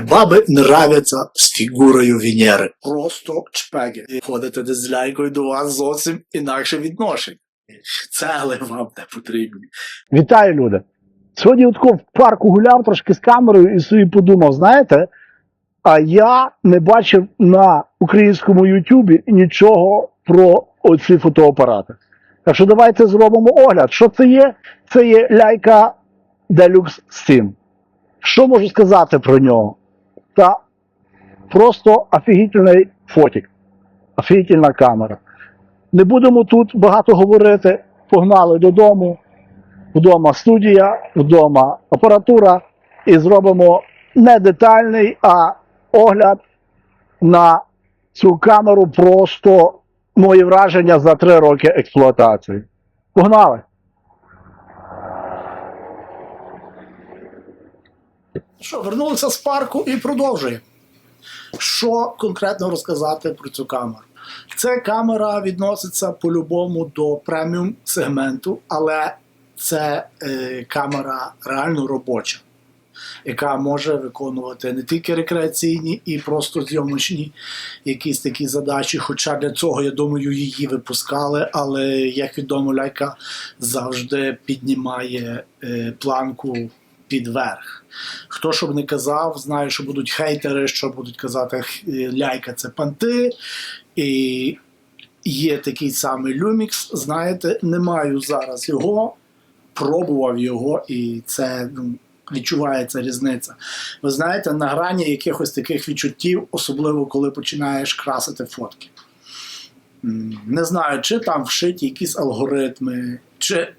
Баби нравляться з фігурою Венери. Просто чпеги. Ходите десь з лялькою до вас зовсім інакше відношення. Цегли вам не потрібні. Вітаю, люди! Сьогодні отко в парку гуляв трошки з камерою і собі подумав, знаєте, а я не бачив на українському Ютубі нічого про оці фотоапарати. Так що давайте зробимо огляд. Що це є? Це є ляйка Deluxe Steam. Що можу сказати про нього? Та просто офігітельний фотик. Офігітельна камера. Не будемо тут багато говорити. Погнали додому. Вдома студія, вдома апаратура, і зробимо не детальний, а огляд на цю камеру просто мої враження за три роки експлуатації. Погнали! Що, вернулися з парку і продовжуємо. Що конкретно розказати про цю камеру? Ця камера відноситься по-любому до преміум сегменту, але це е, камера реально робоча, яка може виконувати не тільки рекреаційні і просто зйомочні якісь такі задачі. Хоча для цього, я думаю, її випускали, але як відомо, ляйка завжди піднімає е, планку під верх. Хто щоб не казав, знаю, що будуть хейтери, що будуть казати, е, ляйка це панти. І є такий самий Lumix. Знаєте, не маю зараз його, пробував його, і це ну, відчувається різниця. Ви знаєте, на грані якихось таких відчуттів, особливо коли починаєш красити фотки. Не знаю, чи там вшиті якісь алгоритми, чи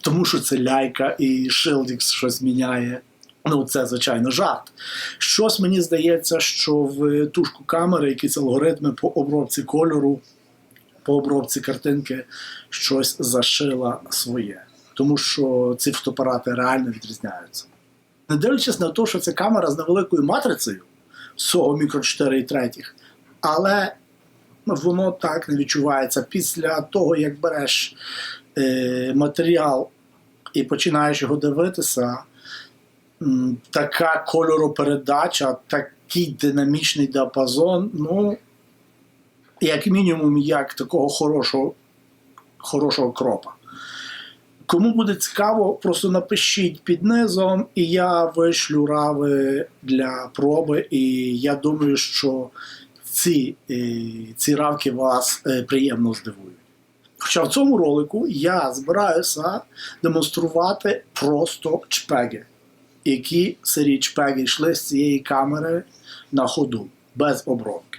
тому що це ляйка і Шилдікс щось міняє. Ну, це, звичайно, жарт. Щось мені здається, що в тушку камери якісь алгоритми по обробці кольору, по обробці картинки щось зашила своє. Тому що ці фотоапарати реально відрізняються. Не дивлячись на те, що це камера з невеликою матрицею SOHO Micro 4,3, але воно так не відчувається. Після того, як береш е, матеріал і починаєш його дивитися, така кольоропередача, такий динамічний діапазон, ну, як мінімум, як такого хорошого, хорошого кропа. Кому буде цікаво, просто напишіть під низом, і я вишлю рави для проби. І я думаю, що ці, е, ці равки вас е, приємно здивують. Хоча в цьому ролику я збираюся демонструвати просто чпеги, які серії чпеги йшли з цієї камери на ходу, без обробки.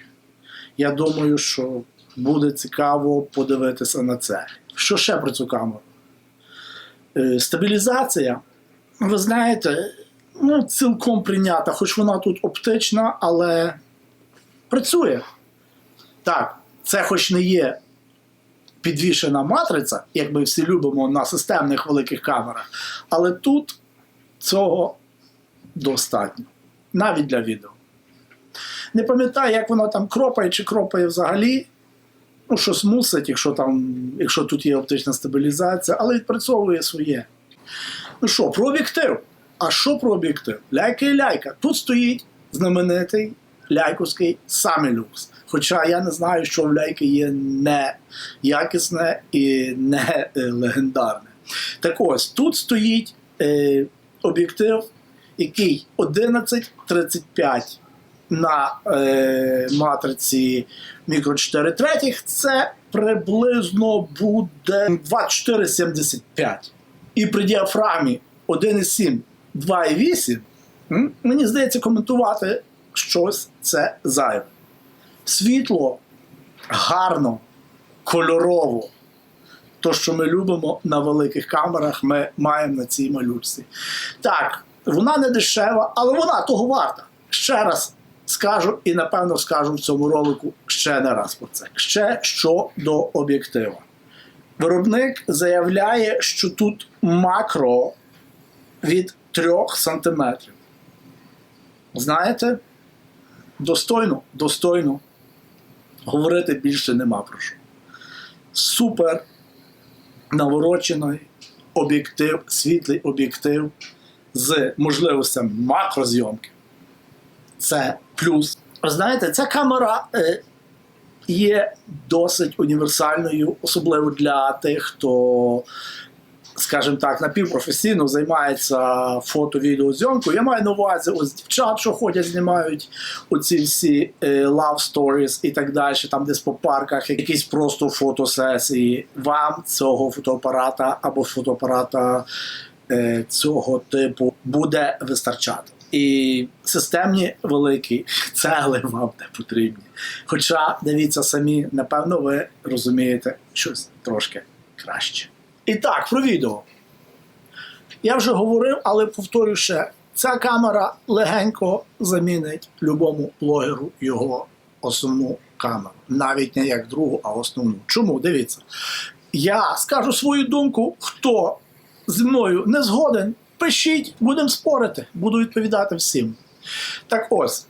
Я думаю, що буде цікаво подивитися на це. Що ще про цю камеру? Е, Стабілізація, ви знаєте, ну, цілком прийнята, хоч вона тут оптична, але працює. Так, це хоч не є підвішена матриця, як ми всі любимо на системних великих камерах, але тут цього достатньо. Навіть для відео. Не пам'ятаю, як воно там кропає чи кропає взагалі. Ну, щось мусить, якщо, там, якщо тут є оптична стабілізація, але відпрацьовує своє. Ну що, про об'єктив. А що про об'єктив? Ляйка і ляйка. Тут стоїть знаменитий ляйковський Самілюкс. Хоча я не знаю, що в ляйки є не якісне і не е, легендарне. Так ось, тут стоїть е, об'єктив, який 1135 на е, матриці мікро 4 третіх, це приблизно буде 2475. І при діафрамі 1,7, 2,8, мені здається, коментувати щось це зайве. Світло гарно, кольорово. То, що ми любимо на великих камерах, ми маємо на цій малючці. Так, вона не дешева, але вона того варта. Ще раз скажу і напевно скажу в цьому ролику ще не раз про це. Ще що до об'єктива. Виробник заявляє, що тут макро від 3 см. Знаєте, достойно, достойно. Говорити більше нема про що. Супер наворочений об'єктив, світлий об'єктив з можливостями макрозйомки. це плюс. Ви знаєте, ця камера е, є досить універсальною, особливо для тих, хто, скажімо так, напівпрофесійно займається фото-відеозйомкою. Я маю на увазі ось дівчат, що ходять, знімають оці всі е, love stories і так далі, там десь по парках, якісь просто фотосесії. Вам цього фотоапарата або фотоапарата е, цього типу буде вистачати. І системні великі цегли вам не потрібні. Хоча, дивіться самі, напевно, ви розумієте щось трошки краще. І так, про відео. Я вже говорив, але повторю ще: ця камера легенько замінить любому блогеру його основну камеру. Навіть не як другу, а основну. Чому? Дивіться. Я скажу свою думку, хто зі мною не згоден, пишіть, будемо спорити, буду відповідати всім. Так ось,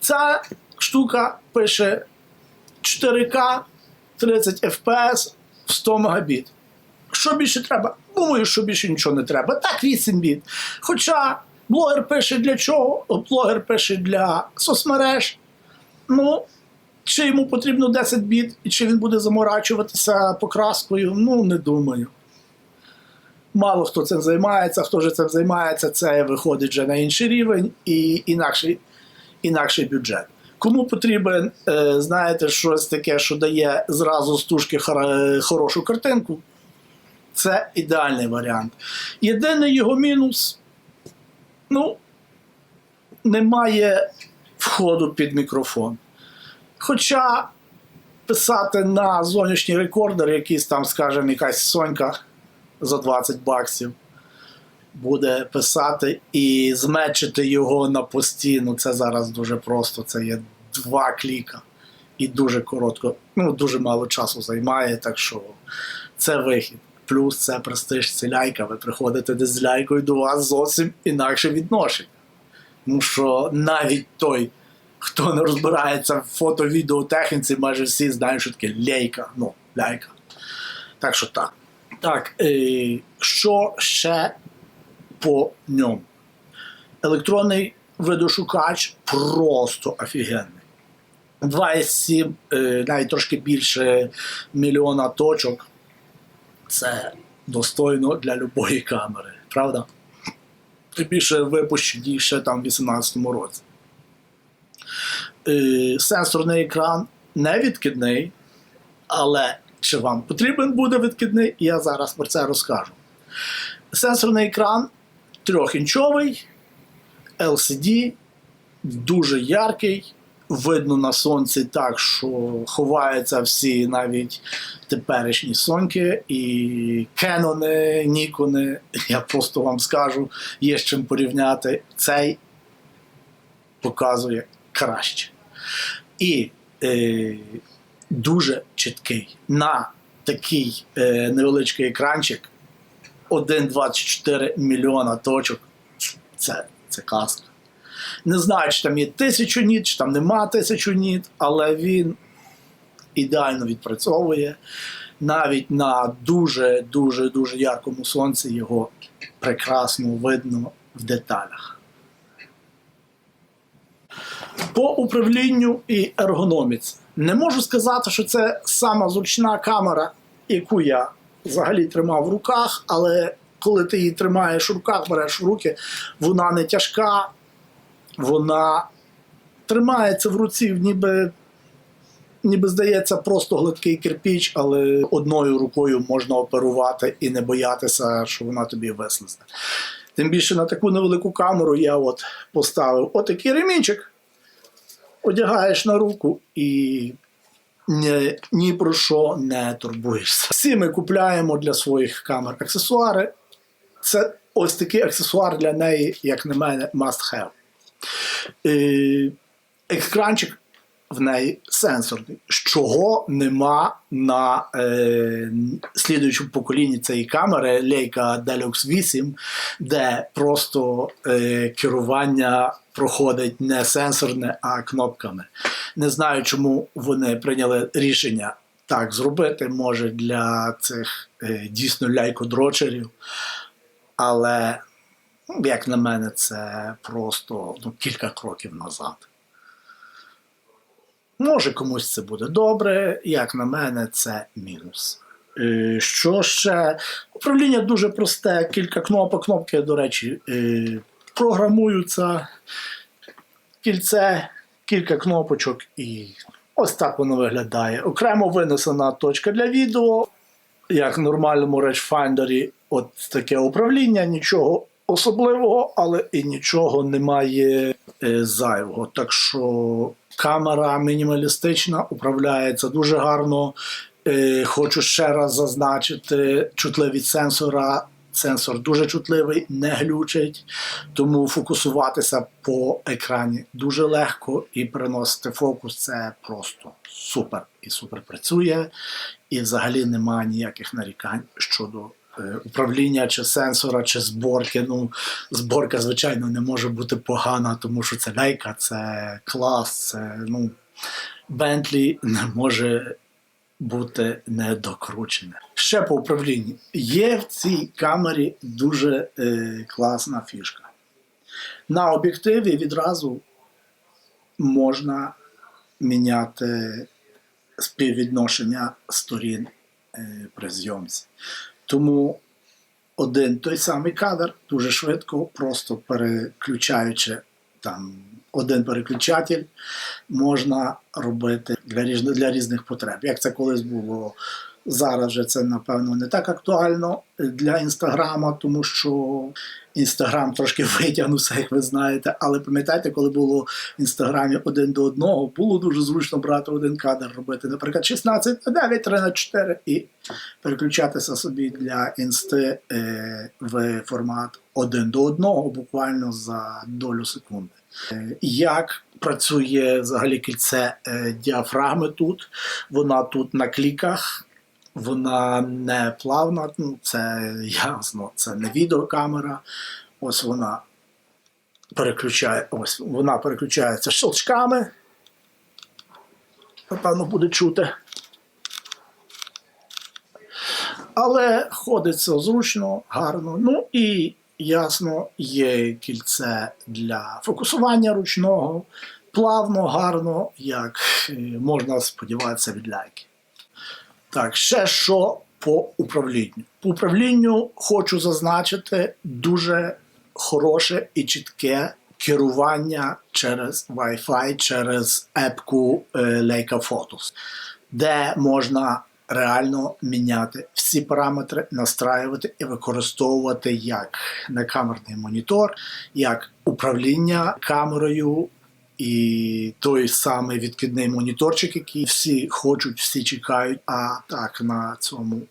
ця штука пише 4К 30 FPS в 100 Мбіт. Що більше треба? Думаю, що більше нічого не треба. Так, 8 біт. Хоча блогер пише для чого? Блогер пише для соцмереж. Ну, чи йому потрібно 10 біт, і чи він буде заморачуватися покраскою? Ну, не думаю. Мало хто цим займається, хто ж цим займається, це виходить вже на інший рівень і інакший, інакший бюджет. Кому потрібен, е, знаєте, щось таке, що дає зразу з тушки хорошу картинку, це ідеальний варіант. Єдиний його мінус ну, немає входу під мікрофон. Хоча писати на зовнішній рекордер, якийсь там, скажімо, якась сонька за 20 баксів, буде писати і змечити його на постійну. Це зараз дуже просто. Це є два кліка. І дуже коротко, ну дуже мало часу займає, так що це вихід. Плюс це престиж, це ляйка. Ви приходите десь з ляйкою до вас зовсім інакше відношення. Тому що навіть той, хто не розбирається в фото-відеотехніці, майже всі знають, що таке лейка. Ну, ляйка. Так що так. Так, е, що ще по ньому? Електронний видошукач просто офігенний. 2,7, е, навіть трошки більше мільйона точок. Це достойно для любої камери, правда? Тим більше випущені ще там в 2018 році. Е, сенсорний екран не відкидний, але чи вам потрібен буде відкидний, я зараз про це розкажу. Сенсорний екран трьохінчовий, LCD, дуже яркий. Видно на сонці так, що ховаються всі навіть теперішні соньки і кенони, нікони. Я просто вам скажу, є з чим порівняти. Цей показує краще. І е, дуже чіткий. На такий е, невеличкий екранчик 1,24 мільйона точок. Це, це казка. Не знаю, чи там є тисячу ніт, чи там нема тисячу ніт, але він ідеально відпрацьовує. Навіть на дуже дуже дуже яркому сонці його прекрасно видно в деталях. По управлінню і ергономіці. Не можу сказати, що це сама зручна камера, яку я взагалі тримав в руках, але коли ти її тримаєш в руках, береш в руки, вона не тяжка, вона тримається в руці, ніби, ніби здається, просто гладкий кирпіч, але одною рукою можна оперувати і не боятися, що вона тобі вислизне. Тим більше на таку невелику камеру я от поставив отакий ремінчик, одягаєш на руку і ні, ні про що не турбуєшся. Всі ми купляємо для своїх камер аксесуари. Це ось такий аксесуар для неї, як на мене, must have. Екранчик в неї сенсорний, чого нема на е, слідуючому поколінні цієї камери Leica Deluxe 8, де просто е, керування проходить не сенсорне, а кнопками. Не знаю, чому вони прийняли рішення так зробити, може для цих е, дійсно ляйкодрочерів, але Як на мене, це просто ну, кілька кроків назад. Може, комусь це буде добре, як на мене, це мінус. Е, Що ще? Управління дуже просте, кілька кнопок. Кнопки, до речі, е, програмуються. Кільце, кілька кнопочок, і ось так воно виглядає. Окремо винесена точка для відео. Як в нормальному речфайндері, от таке управління, нічого особливого, але і нічого немає е, зайвого. Так що камера мінімалістична, управляється дуже гарно. Е, хочу ще раз зазначити чутливість сенсора. Сенсор дуже чутливий, не глючить, тому фокусуватися по екрані дуже легко і переносити фокус це просто супер і супер працює. І взагалі немає ніяких нарікань щодо управління чи сенсора, чи зборки. Ну, зборка, звичайно, не може бути погана, тому що це лейка, це клас, це ну, Бентлі не може бути недокручене. Ще по управлінню. Є в цій камері дуже е, класна фішка. На об'єктиві відразу можна міняти співвідношення сторін е, при зйомці. Тому один той самий кадр дуже швидко, просто переключаючи там один переключатель, можна робити для різних, для різних потреб. Як це колись було зараз, вже це напевно не так актуально для інстаграма, тому що інстаграм трошки витягнувся, як ви знаєте. Але пам'ятаєте, коли було в інстаграмі один до одного, було дуже зручно брати один кадр, робити, наприклад, 16 на 9, 3 на 4 і переключатися собі для інсти е, в формат один до одного, буквально за долю секунди. Е, Як працює взагалі кільце е, діафрагми тут? Вона тут на кліках. Вона не плавна, ну це ясно, це не відеокамера. Ось вона переключає, ось вона переключається щелчками. Напевно, буде чути. Але ходиться зручно, гарно. Ну і ясно, є кільце для фокусування ручного, плавно, гарно, як е, можна сподіватися від лайки. Так, ще що по управлінню. По управлінню хочу зазначити дуже хороше і чітке керування через Wi-Fi, через епку е, Leica Photos, де можна реально міняти всі параметри, настраювати і використовувати як некамерний монітор, як управління камерою, і той самий відкидний моніторчик, який всі хочуть, всі чекають. А так на цьому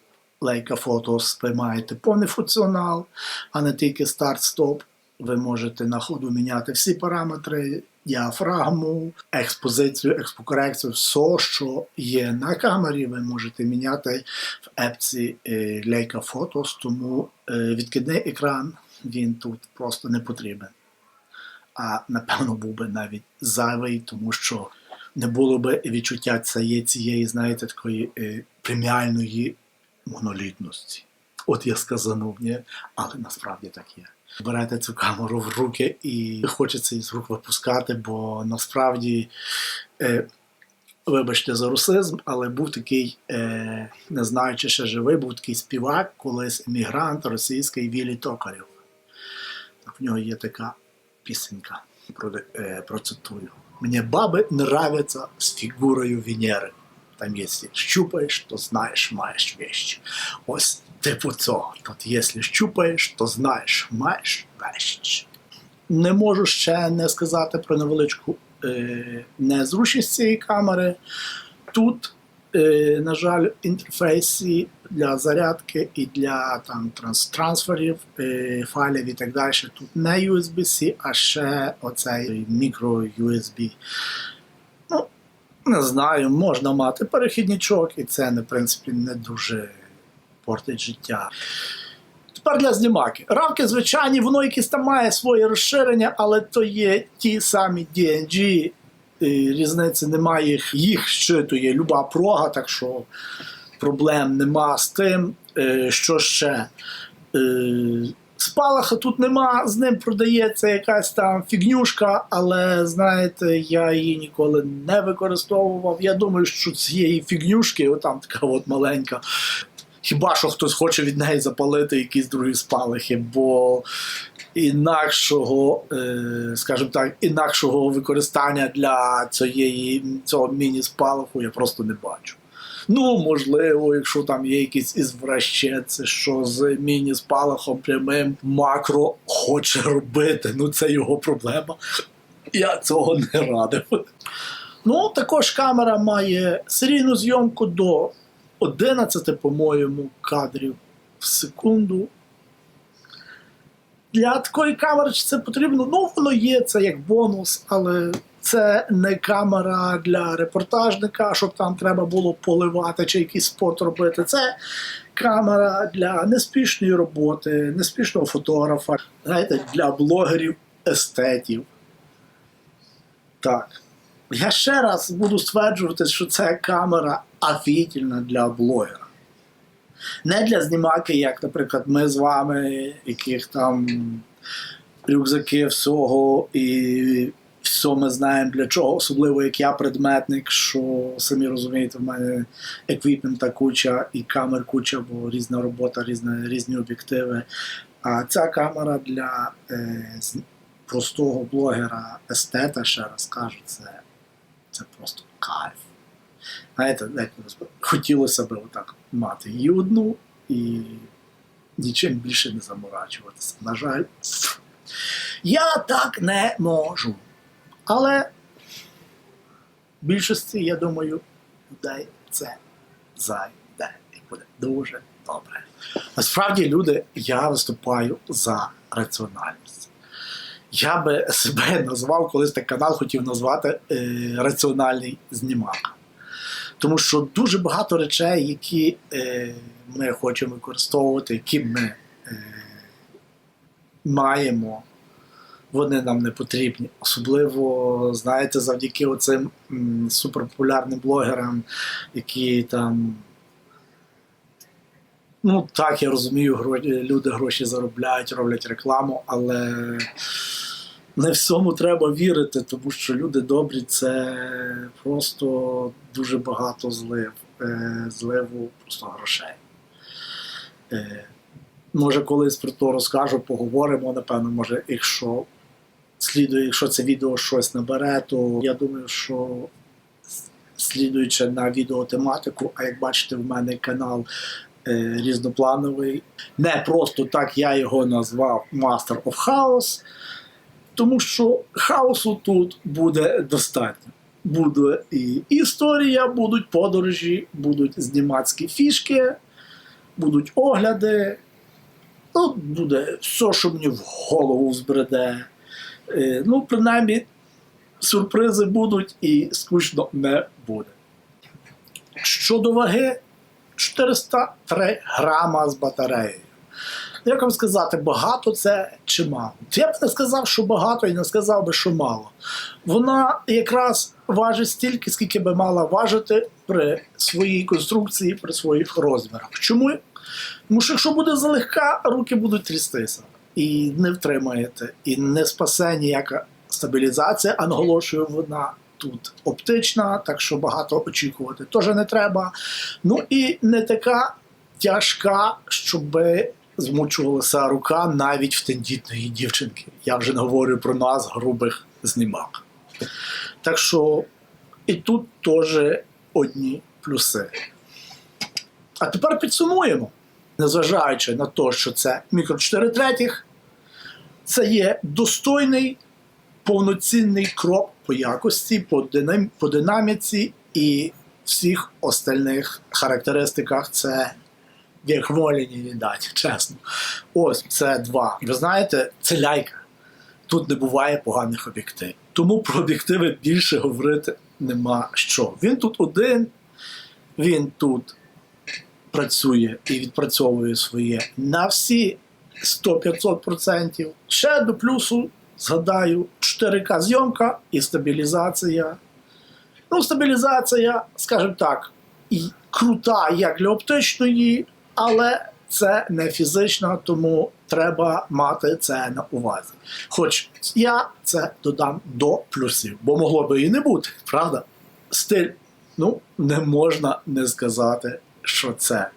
Leica Photos ви маєте повний функціонал, а не тільки старт-стоп. Ви можете на ходу міняти всі параметри, діафрагму, експозицію, експокорекцію, все, що є на камері, ви можете міняти в епці е, Leica Photos, тому е, відкидний екран він тут просто не потрібен а напевно був би навіть зайвий, тому що не було би відчуття цієї, цієї знаєте, такої е, преміальної монолітності. От я сказанув, ні, але насправді так є. Берете цю камеру в руки і хочеться з рук випускати, бо насправді, е, вибачте за русизм, але був такий, е, не знаю, чи ще живий, був такий співак, колись емігрант російський Вілі Токарєв. В нього є така пісенька, про, е, процитую. Мені баби нравятся з фігурою Венери. Там, якщо щупаєш, то знаєш, маєш вещь. Ось типу цього. Тут, якщо щупаєш, то знаєш, маєш вещь. Не можу ще не сказати про невеличку е, незручність цієї камери. Тут, на жаль, в інтерфейсі для зарядки і для там, транс- трансферів е, файлів і так далі. Тут не USB-C, а ще оцей мікро-USB. Ну, не знаю, можна мати перехідничок, і це, в принципі, не дуже портить життя. Тепер для знімаки. Рамки звичайні, воно якесь там має своє розширення, але то є ті самі DNG. Різниці немає, їх, їх щитує люба прога, так що проблем нема з тим. Е, Що ще? Е, Спалаха тут нема, з ним продається якась там фігнюшка, але знаєте, я її ніколи не використовував. Я думаю, що цієї фігнюшки, отам така от маленька. Хіба що хтось хоче від неї запалити якісь другі спалахи, бо інакшого, е, скажімо так, інакшого використання для цієї, цього міні-спалаху я просто не бачу. Ну, можливо, якщо там є якісь ізвращенці, що з міні-спалахом прямим макро хоче робити. Ну, це його проблема. Я цього не радив. Ну, також камера має серійну зйомку до 11, по-моєму, кадрів в секунду. Для такої камери чи це потрібно? Ну, воно є, це як бонус, але це не камера для репортажника, щоб там треба було поливати чи якийсь спорт робити. Це камера для неспішної роботи, неспішного фотографа, знаєте, для блогерів, естетів. Так. Я ще раз буду стверджувати, що це камера офігітельна для блогера. Не для знімаки, як, наприклад, ми з вами, яких там рюкзаки всього, і все ми знаємо для чого, особливо як я предметник, що самі розумієте, в мене еквіпмента куча і камер куча, бо різна робота, різна, різні об'єктиви. А ця камера для е, простого блогера, естета, ще раз кажу, це, це просто кайф. Знаєте, хотілося б отак мати і одну, і нічим більше не заморачуватися. На жаль, я так не можу. Але в більшості, я думаю, людей це зайде і буде дуже добре. Насправді, люди, я виступаю за раціональність. Я би себе назвав, колись так канал хотів назвати е, раціональний знімак. Тому що дуже багато речей, які е, ми хочемо використовувати, які ми е, маємо, вони нам не потрібні. Особливо, знаєте, завдяки оцим м, суперпопулярним блогерам, які там. Ну, так, я розумію, люди гроші заробляють, роблять рекламу, але не всьому треба вірити, тому що люди добрі це просто дуже багато злив, е, зливу просто грошей. Е, може, колись про то розкажу, поговоримо, напевно, може, якщо слідує, якщо це відео щось набере, то я думаю, що слідуючи на відеотематику, а як бачите, в мене канал е, різноплановий. Не просто так я його назвав Master of Chaos, тому що хаосу тут буде достатньо. Буде і історія, будуть подорожі, будуть знімацькі фішки, будуть огляди. Ну, буде все, що мені в голову збреде. Е, Ну, принаймні, сюрпризи будуть і скучно не буде. Щодо ваги, 403 грама з батареєю. Як вам сказати, багато це чи мало? Я б не сказав, що багато, і не сказав би, що мало. Вона якраз важить стільки, скільки би мала важити при своїй конструкції, при своїх розмірах. Чому? Тому що якщо буде залегка, руки будуть трястися. І не втримаєте, і не спасе ніяка стабілізація, а наголошую, вона тут оптична, так що багато очікувати теж не треба. Ну і не така тяжка, щоб змучувалася рука навіть в тендітної дівчинки. Я вже не говорю про нас, грубих знімак. Так що і тут теж одні плюси. А тепер підсумуємо. Незважаючи на те, що це мікро 4 третіх, це є достойний повноцінний крок по якості, по, динам... по динаміці і всіх остальних характеристиках. Це як волі не віддать, чесно. Ось це два. Ви знаєте, це ляйка. Тут не буває поганих об'єктивів. Тому про об'єктиви більше говорити нема що. Він тут один, він тут працює і відпрацьовує своє на всі 100-500%. Ще до плюсу згадаю 4К зйомка і стабілізація. Ну, стабілізація, скажімо так, і крута як для оптичної, але це не фізично, тому треба мати це на увазі. Хоч я це додам до плюсів, бо могло би і не бути, правда? Стиль, ну, не можна не сказати, що це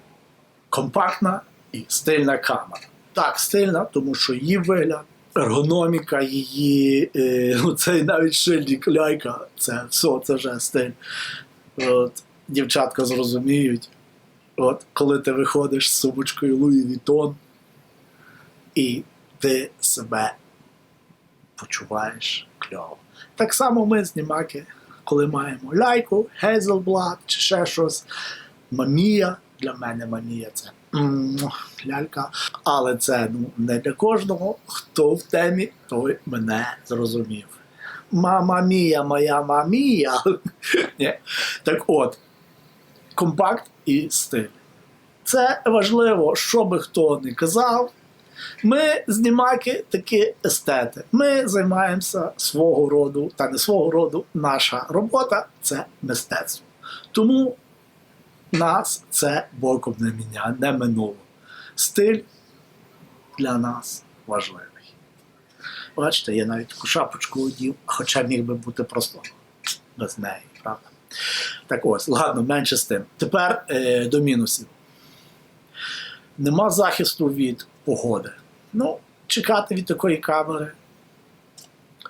компактна і стильна камера. Так, стильна, тому що її вигляд, ергономіка, її, е, ну, цей навіть шильник ляйка, це все, це вже стиль. От, дівчатка зрозуміють. От, коли ти виходиш з сумочкою Луї Вітон, і ти себе почуваєш кльово. Так само ми, знімаки, коли маємо ляйку, Hazelblad чи ще щось, мамія. Для мене мамія це лялька. Але це ну, не для кожного. Хто в темі, той мене зрозумів. Мама мія, моя мамія. Так от, компакт і стиль. Це важливо, що би хто не казав. Ми, знімаки, такі естети. Ми займаємося свого роду, та не свого роду, наша робота це мистецтво. Тому нас це боком не міня, не минуло. Стиль для нас важливий. Бачите, я навіть таку шапочку одів, хоча міг би бути просто без неї, правда? Так ось, ладно, менше з тим. Тепер е, до мінусів. Нема захисту від погоди. Ну, чекати від такої камери.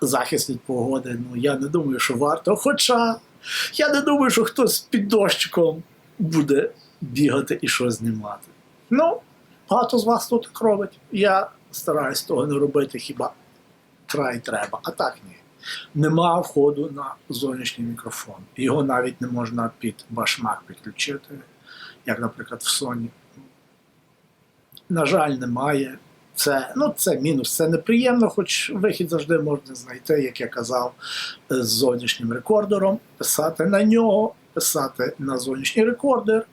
Захист від погоди, ну я не думаю, що варто. Хоча я не думаю, що хтось під дощиком буде бігати і щось знімати. Ну, багато з вас тут так робить. Я стараюсь того не робити хіба край треба, а так ні. Нема входу на зовнішній мікрофон. Його навіть не можна під Mac підключити, як, наприклад, в Sony. На жаль, немає. Це, ну, це мінус, це неприємно, хоч вихід завжди можна знайти, як я казав, з зовнішнім рекордером, писати на нього, писати на зовнішній рекордер,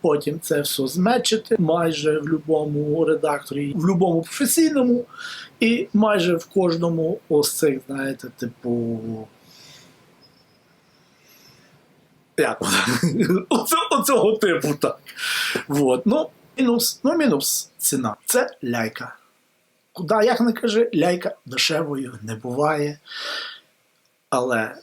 потім це все змечити майже в будь-якому редакторі, в будь-якому професійному, і майже в кожному ось цих, знаєте, типу. Як? Оце- Оцього типу, так. Вот. Ну, мінус, ну, мінус ціна. Це ляйка. Куди, як не кажи, ляйка дешевою не буває. Але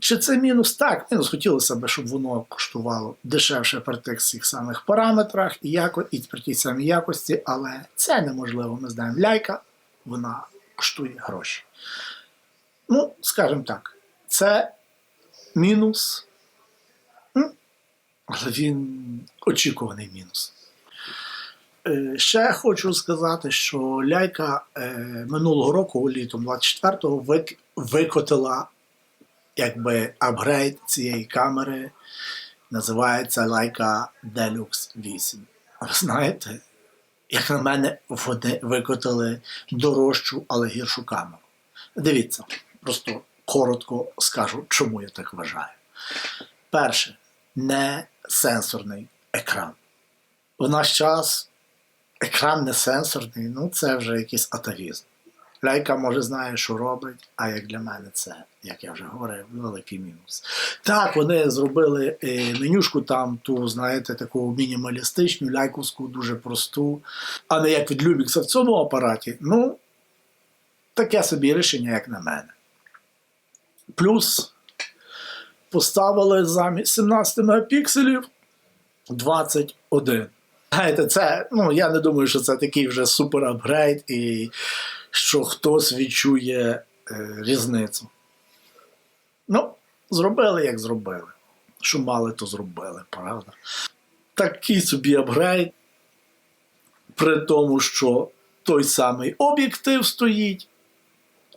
чи це мінус? Так, мінус хотілося б, щоб воно коштувало дешевше при тих всіх самих параметрах і, яко, і при тій самій якості, але це неможливо. Ми знаємо, ляйка, вона коштує гроші. Ну, скажімо так, це мінус, але він очікуваний мінус. Е, Ще хочу сказати, що Ляйка е, минулого року, літом 24-го, викотила якби апгрейд цієї камери. Називається Leica Deluxe 8. Ви знаєте, як на мене, вони викотили дорожчу, але гіршу камеру. Дивіться, просто коротко скажу, чому я так вважаю. Перше, не сенсорний екран. В наш час екран не сенсорний, ну це вже якийсь атавізм. Ляйка може знає, що робить, а як для мене це, як я вже говорив, великий мінус. Так, вони зробили е, менюшку там, ту, знаєте, таку мінімалістичну, ляйковську, дуже просту, а не як від Любікса в цьому апараті. Ну, таке собі рішення, як на мене. Плюс поставили замість 17 мегапікселів 21. Знаєте, це, ну, я не думаю, що це такий вже супер апгрейд і що хтось відчує е, різницю. Ну, зробили, як зробили. Що мали, то зробили, правда? Такий собі апгрейд, при тому, що той самий об'єктив стоїть,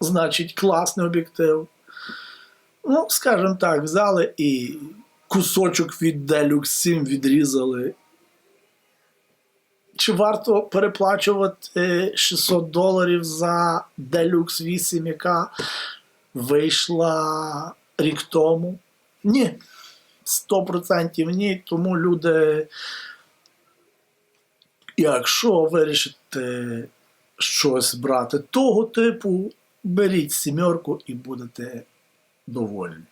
значить, класний об'єктив. Ну, скажімо так, взяли і кусочок від Deluxe 7 відрізали чи варто переплачувати е, 600 доларів за Deluxe 8, яка вийшла рік тому? Ні. 100% ні. Тому люди, якщо вирішите щось брати того типу, беріть сімерку і будете довольні.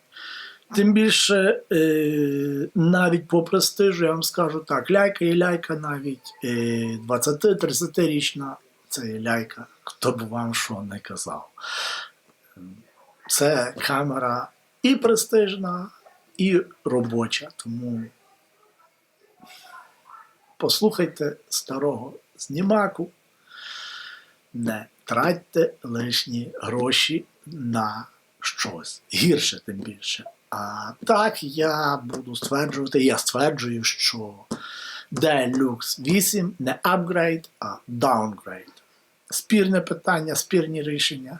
Тим більше, е, навіть по престижу, я вам скажу так, ляйка і ляйка навіть е, 20-30-річна, це ляйка, хто б вам що не казав. Це камера і престижна, і робоча. Тому послухайте старого знімаку, не тратьте лишні гроші на щось. Гірше тим більше. А так я буду стверджувати, я стверджую, що Deluxe 8 не апгрейд, а даунгрейд. Спірне питання, спірні рішення.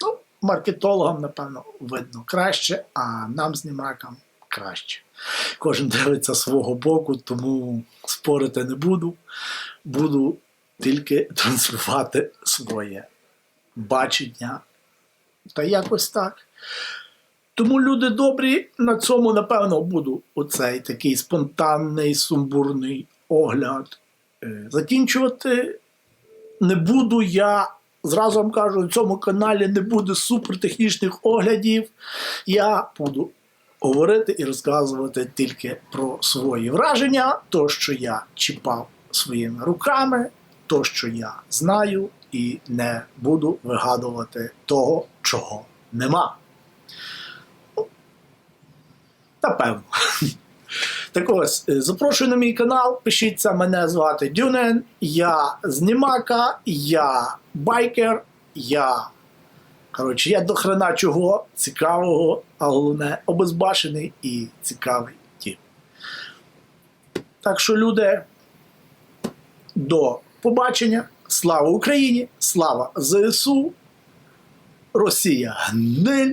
Ну, маркетологам, напевно, видно краще, а нам, знімакам, краще. Кожен дивиться свого боку, тому спорити не буду. Буду тільки транслювати своє бачення. Та якось так. Тому люди добрі, на цьому, напевно, буду оцей такий спонтанний, сумбурний огляд е, закінчувати. Не буду я, зразу вам кажу, на цьому каналі не буде супертехнічних оглядів. Я буду говорити і розказувати тільки про свої враження, то, що я чіпав своїми руками, то, що я знаю, і не буду вигадувати того, чого нема. Напевно. Так ось, е, запрошую на мій канал, пишіться, мене звати Дюнен, я знімака, я байкер, я. Коротше, я до хрена чого цікавого, а головне обезбашений і цікавий тіп. Так що, люди, до побачення. Слава Україні! Слава ЗСУ! Росія гниль!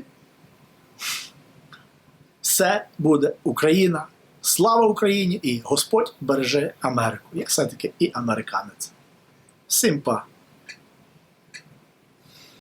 Все буде Україна! Слава Україні! І Господь береже Америку! як все-таки і американець. Всім па!